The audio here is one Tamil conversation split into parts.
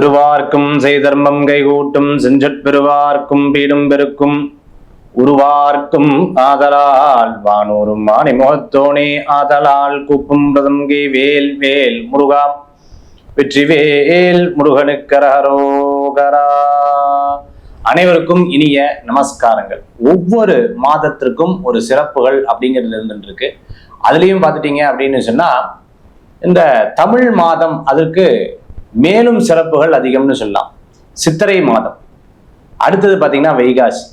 திருவார்க்கும் செய்தர்மம் கைகூட்டும் செஞ்சற்பெருவார்க்கும் பீடும் பெருக்கும். உருவார்க்கும் ஆதலால் வானூரும் மாணி முகத்தோனே ஆதலால் கூப்பும் பிரதம்கை வேல் வேல் முருகா. வெற்றிவேல் முருகனுக்கரகரோகரா அனைவருக்கும் இனிய நமஸ்காரங்கள். ஒவ்வொரு மாதத்திற்கும் ஒரு சிறப்புகள் அப்படிங்கிறது இருந்துருக்கு அதுலேயும் பார்த்துட்டீங்க அப்படின்னு சொன்னா இந்த தமிழ் மாதம் அதற்கு மேலும் சிறப்புகள் அதிகம்னு சொல்லலாம். சித்திரை மாதம். அடுத்தது பார்த்தீங்கன்னா வைகாசி.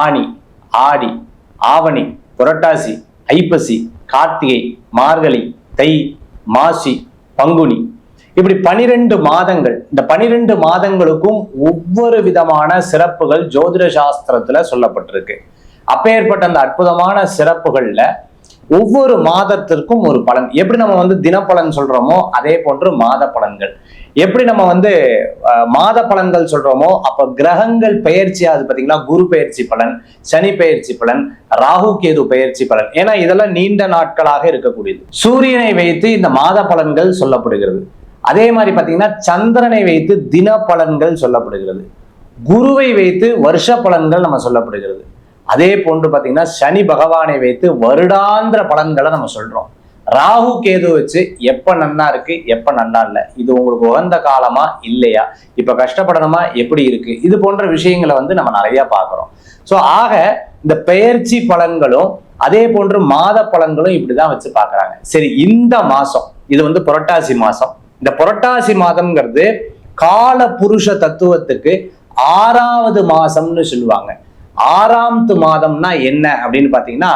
ஆனி ஆடி ஆவணி புரட்டாசி ஐப்பசி கார்த்திகை மார்கழி தை மாசி பங்குனி. இப்படி பனிரெண்டு மாதங்கள் இந்த பனிரெண்டு மாதங்களுக்கும் ஒவ்வொரு விதமான சிறப்புகள் ஜோதிட சாஸ்திரத்துல சொல்லப்பட்டிருக்கு. அப்பேற்பட்ட அந்த அற்புதமான சிறப்புகள்ல ஒவ்வொரு மாதத்திற்கும் ஒரு பலன். எப்படி நம்ம வந்து தினப்பலன் சொல்றோமோ அதே போன்று மாத பலன்கள் எப்படி நம்ம வந்து மாத பலன்கள் சொல்றோமோ அப்ப கிரகங்கள் பெயர்ச்சி அது பாத்தீங்கன்னா குரு பெயர்ச்சி பலன் சனி பெயர்ச்சி பலன் ராகு கேது பெயர்ச்சி பலன். ஏன்னா இதெல்லாம் நீண்ட நாட்களாக இருக்கக்கூடியது. சூரியனை வைத்து இந்த மாத பலன்கள் சொல்லப்படுகிறது. அதே மாதிரி பாத்தீங்கன்னா சந்திரனை வைத்து தின பலன்கள் சொல்லப்படுகிறது. குருவை வைத்து வருஷ பலன்கள் நம்ம சொல்லப்படுகிறது. அதே போன்று பாத்தீங்கன்னா சனி பகவானை வைத்து வருடாந்திர பலன்களை நம்ம சொல்றோம். ராகு கேது வச்சு எப்ப நன்னா இருக்கு எப்ப நன்னா இல்லை. இது உங்களுக்கு உகந்த காலமா இல்லையா? இப்ப கஷ்டப்படணுமா? எப்படி இருக்கு? இது போன்ற விஷயங்களை வந்து நம்ம நிறைய பார்க்கிறோம். ஸோ ஆக இந்த பெயர்ச்சி பலன்களும் அதே போன்று மாத பலன்களும் இப்படிதான் வச்சு பார்க்குறாங்க. சரி இந்த மாசம் இது வந்து புரட்டாசி மாசம். இந்த புரட்டாசி மாதம்ங்கிறது கால புருஷ தத்துவத்துக்கு ஆறாவது மாசம்னு சொல்லுவாங்க. ஆறாம்து மாதம்னா என்ன அப்படின்னு பாத்தீங்கன்னா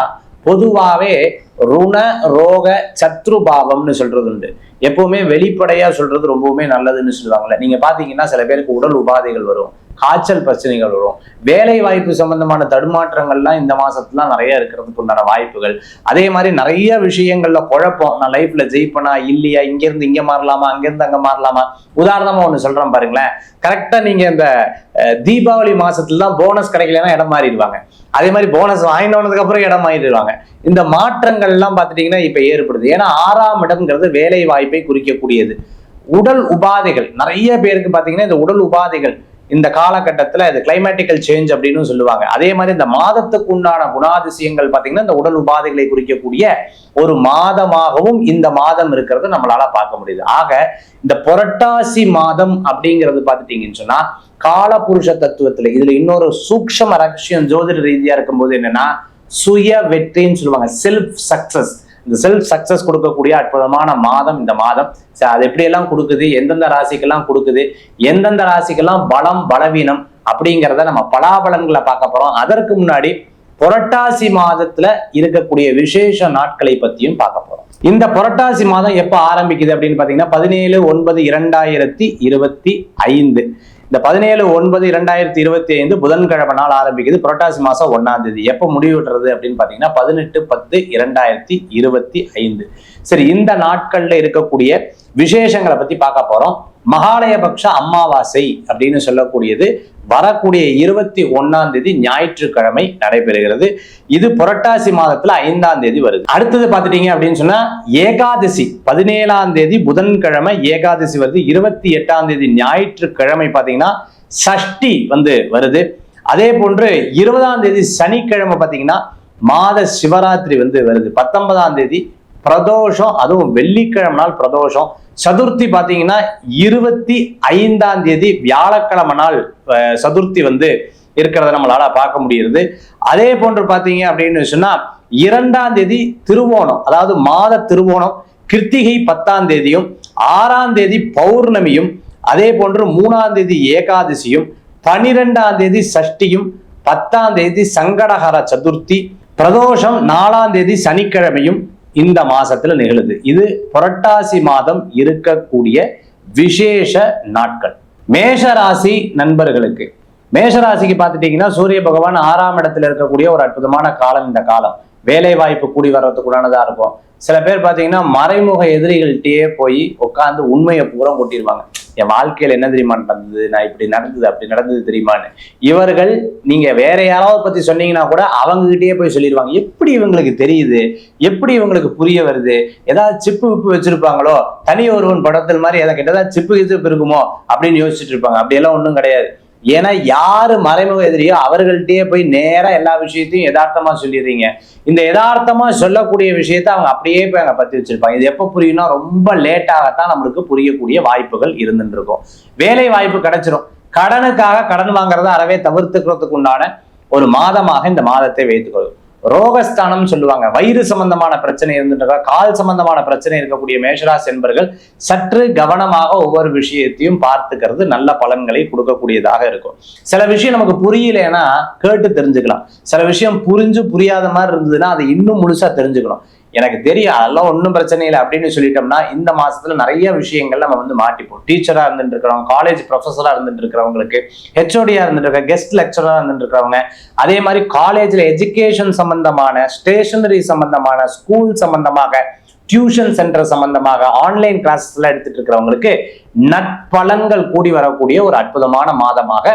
பொதுவாகவே ருண ரோக சத்ரு பாவம்னு சொல்றது உண்டு எப்பவுமே வெளிப்படையா சொல்றது ரொம்பவுமே நல்லதுன்னு சொல்லுவாங்கல்ல. நீங்க பாத்தீங்கன்னா சில பேருக்கு உடல் உபாதைகள் வரும் காய்ச்சல் பிரச்சனைகள் வரும். வேலை வாய்ப்பு சம்பந்தமான தடுமாற்றங்கள்லாம் இந்த மாசத்துலாம் நிறைய இருக்கிறதுக்கு உண்டான வாய்ப்புகள். அதே மாதிரி நிறைய விஷயங்கள்ல குழப்பம். நான் லைஃப்ல ஜெயிப்பனா இல்லையா இங்க இருந்து இங்க மாறலாமா அங்க இருந்து அங்க மாறலாமா? உதாரணமா ஒண்ணு சொல்றேன் பாருங்களேன். கரெக்டா நீங்க இந்த தீபாவளி மாசத்துல தான் போனஸ் கிடைக்கலன்னா இடம் மாறிடுவாங்க. அதே மாதிரி போனஸ் வாங்கினதுக்கு அப்புறம் இடம் மாறிடுவாங்க. இந்த மாற்றங்கள்லாம் பாத்துட்டீங்கன்னா பார்த்துட்டீங்கன்னா இப்ப ஏற்படுது. ஏன்னா ஆறாம் இடம்ங்கிறது வேலை வாய்ப்பு வாய்ப்பை குறிக்கக்கூடியது. உடல் உபாதைகள். நிறைய பேருக்கு பார்த்தீங்கன்னா இந்த உடல் உபாதைகள் இந்த காலகட்டத்தில் இது கிளைமேட்டிக்கல் சேஞ்ச் அப்படின்னு சொல்லுவாங்க. அதே மாதிரி இந்த மாதத்துக்கு உண்டான குணாதிசயங்கள் பார்த்தீங்கன்னா இந்த உடல் உபாதைகளை குறிக்கக்கூடிய ஒரு மாதமாகவும் இந்த மாதம் இருக்கிறது நம்மளால பார்க்க முடியுது. ஆக இந்த புரட்டாசி மாதம் அப்படிங்கிறது பார்த்துட்டீங்கன்னு சொன்னா காலபுருஷ தத்துவத்துல இதுல இன்னொரு சூக்ஷம ரகசியம் ஜோதிட ரீதியா இருக்கும்போது என்னன்னா சுய வெற்றின்னு சொல்லுவாங்க. செல்ஃப் சக்சஸ் இந்த செல்ஃப் சக்சஸ் கொடுக்கக்கூடிய அற்புதமான மாதம் இந்த மாதம். சரி, அது எப்படியெல்லாம் கொடுக்குது? எந்தெந்த ராசிக்கெல்லாம் கொடுக்குது? எந்தெந்த ராசிக்கெல்லாம் பலம் பலவீனம் அப்படிங்கிறத நம்ம பலாபலன்களை பார்க்க போறோம். அதற்கு முன்னாடி புரட்டாசி மாதத்துல இருக்கக்கூடிய விசேஷ நாட்களை பத்தியும் பார்க்க போறோம். இந்த புரட்டாசி மாதம் எப்ப ஆரம்பிக்குது அப்படின்னு பாத்தீங்கன்னா பதினேழு ஒன்பது இரண்டாயிரத்தி இருபத்தி ஐந்து. இந்த பதினேழு ஒன்பது இரண்டாயிரத்தி இருபத்தி ஐந்து புதன்கிழமை நாள் ஆரம்பிக்குது. புரட்டாசி மாசம் ஒன்னாம் தேதி. எப்போ முடிவுற்றது அப்படின்னு பாத்தீங்கன்னா பதினெட்டு பத்து இரண்டாயிரத்தி இருபத்தி ஐந்து. சரி இந்த நாட்கள்ல இருக்கக்கூடிய விசேஷங்களை பத்தி பார்க்க போறோம். மகாலயபக்ஷ அமாவாசை அப்படின்னு சொல்லக்கூடியது வரக்கூடிய இருபத்தி ஒன்னாம் தேதி ஞாயிற்றுக்கிழமை நடைபெறுகிறது. இது புரட்டாசி மாதத்துல ஐந்தாம் தேதி வருது. அடுத்தது பார்த்துட்டீங்க அப்படின்னு சொன்னா ஏகாதசி பதினேழாம் தேதி புதன்கிழமை ஏகாதசி வருது. இருபத்தி எட்டாம் தேதி ஞாயிற்றுக்கிழமை பார்த்தீங்கன்னா சஷ்டி வந்து வருது. அதே போன்று இருபதாம் தேதி சனிக்கிழமை பார்த்தீங்கன்னா மாத சிவராத்திரி வந்து வருது. பத்தொன்பதாம் தேதி பிரதோஷம் அதுவும் வெள்ளிக்கிழமை நாள் பிரதோஷம். சதுர்த்தி பார்த்தீங்கன்னா இருபத்தி ஐந்தாம் தேதி வியாழக்கிழமை நாள் சதுர்த்தி வந்து இருக்கிறத நம்மளால பார்க்க முடியுது அதே போன்று பார்த்தீங்க அப்படின்னு சொன்னா இரண்டாம் தேதி திருவோணம் அதாவது மாத திருவோணம் கிருத்திகை பத்தாம் தேதியும் ஆறாம் தேதி பௌர்ணமியும் அதே போன்று மூணாம் தேதி ஏகாதசியும் பனிரெண்டாம் தேதி சஷ்டியும் பத்தாம் தேதி சங்கடஹர சதுர்த்தி பிரதோஷம் நாலாம் தேதி சனிக்கிழமையும் இந்த மாசத்துல நிகழுது. இது புரட்டாசி மாதம் இருக்கக்கூடிய விசேஷ நாட்கள். மேஷராசி நண்பர்களுக்கு. மேஷராசிக்கு பார்த்துட்டீங்கன்னா சூரிய பகவான் ஆறாம் இடத்துல இருக்கக்கூடிய ஒரு அற்புதமான காலம் இந்த காலம். வேலை வாய்ப்பு கூடி வர்றதுக்குள்ளானதா இருக்கும். சில பேர் பார்த்தீங்கன்னா மறைமுக எதிரிகள்கிட்டயே போய் உட்காந்து உண்மையை பூரா கொட்டிடுவாங்க என் வாழ்க்கையில என்ன தெரியுமா நடந்தது? நான் இப்படி நடந்தது அப்படி நடந்தது தெரியுமான்னு. இவர்கள் நீங்க வேற யாராவது பத்தி சொன்னீங்கன்னா கூட அவங்ககிட்டயே போய் சொல்லிடுவாங்க. எப்படி இவங்களுக்கு தெரியுது? எப்படி இவங்களுக்கு புரிய வருது? ஏதாவது சிப்பு விப்பு வச்சிருப்பாங்களோ? தனி ஒருவன் படத்தில் மாதிரி ஏதாவது ஏதாவது சிப்பு கிப்பு இருக்குமோ? அப்படின்னு யோசிச்சுட்டு இருப்பாங்க. அப்படியெல்லாம் ஒன்றும் கிடையாது. ஏன்னா யாரு மறைமுக எதிரியோ அவர்கள்ட்டயே போய் நேரா எல்லா விஷயத்தையும் யதார்த்தமா சொல்லிடுறீங்க. இந்த யதார்த்தமா சொல்லக்கூடிய விஷயத்த அவங்க அப்படியே போய் அங்கே பத்தி வச்சிருப்பாங்க. இது எப்ப புரியும்னா ரொம்ப லேட்டாகத்தான் நம்மளுக்கு புரியக்கூடிய வாய்ப்புகள் இருந்துட்டு இருக்கும் வேலை வாய்ப்பு கிடைச்சிரும். கடனுக்காக கடன் வாங்குறத அறவே தவிர்த்துக்கிறதுக்கு உண்டான ஒரு மாதமாக இந்த மாதத்தை வைத்துக்கொள்ளும் ரோகஸ்தானம் சொல்லுவாங்க. வயிறு சம்பந்தமான பிரச்சனை இருந்துட்டு கால் சம்பந்தமான பிரச்சனை இருக்கக்கூடிய மேஷராசி என்பர்கள் சற்று கவனமாக ஒவ்வொரு விஷயத்தையும் பார்த்துக்கிறது. நல்ல பலன்களை கொடுக்கக்கூடியதாக இருக்கும். சில விஷயம் நமக்கு புரியலைன்னா கேட்டு தெரிஞ்சுக்கலாம். சில விஷயம் புரிஞ்சு புரியாத மாதிரி இருந்ததுன்னா அதை இன்னும் முழுசா தெரிஞ்சுக்கணும். எனக்கு தெரியும் அதெல்லாம் ஒன்றும் பிரச்சனை இல்லை அப்படின்னு சொல்லிட்டோம்னா இந்த மாசத்துல நிறைய விஷயங்கள் நம்ம வந்து மாட்டிப்போம். டீச்சரா இருந்துட்டு இருக்கிறவங்க காலேஜ் ப்ரொஃபஸரா இருந்துட்டு இருக்கிறவங்களுக்கு ஹெச்ஓடியா இருந்துட்டு இருக்க கெஸ்ட் லெக்சரா இருந்துட்டு இருக்கிறவங்க அதே மாதிரி காலேஜ்ல எஜுகேஷன் சம்பந்தமான ஸ்டேஷனரி சம்பந்தமான ஸ்கூல் சம்பந்தமாக டியூஷன் சென்டர் சம்பந்தமாக ஆன்லைன் கிளாஸஸ்ல எடுத்துட்டு இருக்கிறவங்களுக்கு நட்பலன்கள் கூடி வரக்கூடிய ஒரு அற்புதமான மாதமாக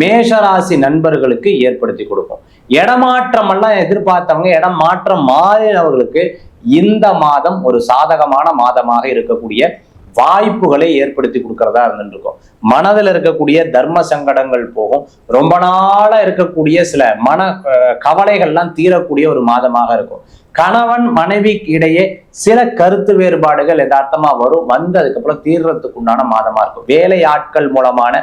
மேஷராசி நண்பர்களுக்கு ஏற்படுத்தி கொடுக்கும். இடமாற்றம் எல்லாம் எதிர்பார்த்தவங்க இடம் மாற்றம் மாறினவர்களுக்கு இந்த மாதம் ஒரு சாதகமான மாதமாக இருக்கக்கூடிய வாய்ப்புகளை ஏற்படுத்தி கொடுக்கறதா இருந்துருக்கும் மனதில் இருக்கக்கூடிய தர்ம சங்கடங்கள் போகும். ரொம்ப நாளா இருக்கக்கூடிய சில மன கவலைகள்லாம் தீரக்கூடிய ஒரு மாதமாக இருக்கும். கணவன் மனைவிக்கு இடையே சில கருத்து வேறுபாடுகள் யதார்த்தமா வரும். வந்து அதுக்கப்புறம் தீர்றதுக்கு உண்டான மாதமா இருக்கும். வேலையாட்கள் மூலமான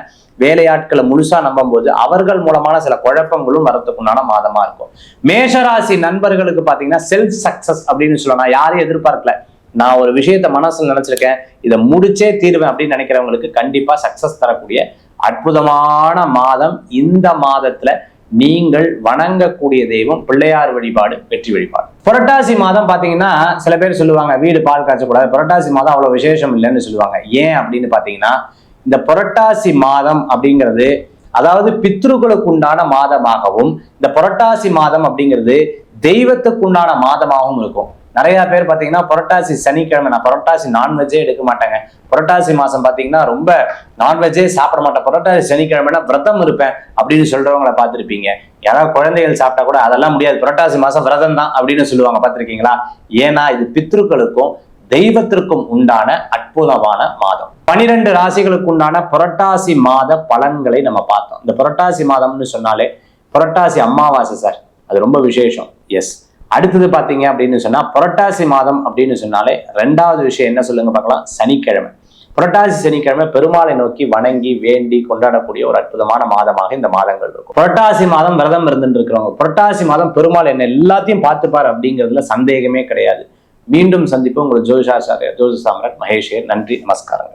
வேலையாட்களை முழுசா நம்பும்போது அவர்கள் மூலமான சில குழப்பங்களும் வரத்துக்குண்டான மாதமா இருக்கும். மேஷராசி நண்பர்களுக்கு பாத்தீங்கன்னா செல்ஃப் சக்சஸ் அப்படின்னு சொல்லலாம். யாரையும் எதிர்பார்க்கல. நான் ஒரு விஷயத்த மனசுல நினைச்சிருக்கேன் இதை முடிச்சே தீர்வேன் அப்படின்னு நினைக்கிறவங்களுக்கு கண்டிப்பா சக்சஸ் தரக்கூடிய அற்புதமான மாதம் இந்த மாதத்துல நீங்கள் வணங்கக்கூடிய தெய்வம் பிள்ளையார் வழிபாடு வெற்றி வழிபாடு. புரட்டாசி மாதம் பாத்தீங்கன்னா சில பேர் சொல்லுவாங்க வீடு பால் காய்ச்சக்கூடாது. புரட்டாசி மாதம் அவ்வளவு விசேஷம் இல்லைன்னு சொல்லுவாங்க. ஏன் அப்படின்னு பாத்தீங்கன்னா இந்த புரட்டாசி மாதம் அப்படிங்கிறது அதாவது பித்ருகளுக்கு உண்டான மாதமாகவும் இந்த புரட்டாசி மாதம் அப்படிங்கிறது தெய்வத்துக்கு உண்டான மாதமாகவும் இருக்கும். நிறைய பேர் பார்த்தீங்கன்னா புரட்டாசி சனிக்கிழமை நான் புரட்டாசி நான்வெஜ்ஜே எடுக்க மாட்டேங்க. புரட்டாசி மாதம் பார்த்தீங்கன்னா ரொம்ப நான்வெஜ்ஜே சாப்பிட மாட்டேன். புரட்டாசி சனிக்கிழமைனா விரதம் இருப்பேன் அப்படின்னு சொல்கிறவங்கள பார்த்துருப்பீங்க. யாராவது குழந்தைகள் சாப்பிட்டா கூட அதெல்லாம் முடியாது. புரட்டாசி மாதம் விரதம் தான் அப்படின்னு சொல்லுவாங்க. பார்த்துருக்கீங்களா? ஏன்னா இது பித்ருக்களுக்கும் தெய்வத்திற்கும் உண்டான அற்புதமான மாதம். பனிரெண்டு ராசிகளுக்கு உண்டான புரட்டாசி மாத பலன்களை நம்ம பார்த்தோம். இந்த புரட்டாசி மாதம்னு சொன்னாலே புரட்டாசி அமாவாசை சார். அது ரொம்ப விசேஷம். எஸ் அடுத்தது பார்த்தீங்க அப்படின்னு சொன்னா புரட்டாசி மாதம் அப்படின்னு சொன்னாலே ரெண்டாவது விஷயம் என்ன சொல்லுங்க பார்க்கலாம் சனிக்கிழமை. புரட்டாசி சனிக்கிழமை பெருமாளை நோக்கி வணங்கி வேண்டி கொண்டாடக்கூடிய ஒரு அற்புதமான மாதமாக இந்த மாதங்கள் இருக்கும். புரட்டாசி மாதம் விரதம் இருந்துட்டு இருக்கிறவங்க புரட்டாசி மாதம் பெருமாள் என்ன எல்லாத்தையும் பார்த்துப்பார் அப்படிங்கிறதுல சந்தேகமே கிடையாது. மீண்டும் சந்திப்பு உங்களுக்கு ஜோதிஷாச்சாரியர் ஜோதி சாம்ராட் மகேஷே நன்றி நமஸ்காரங்கள்.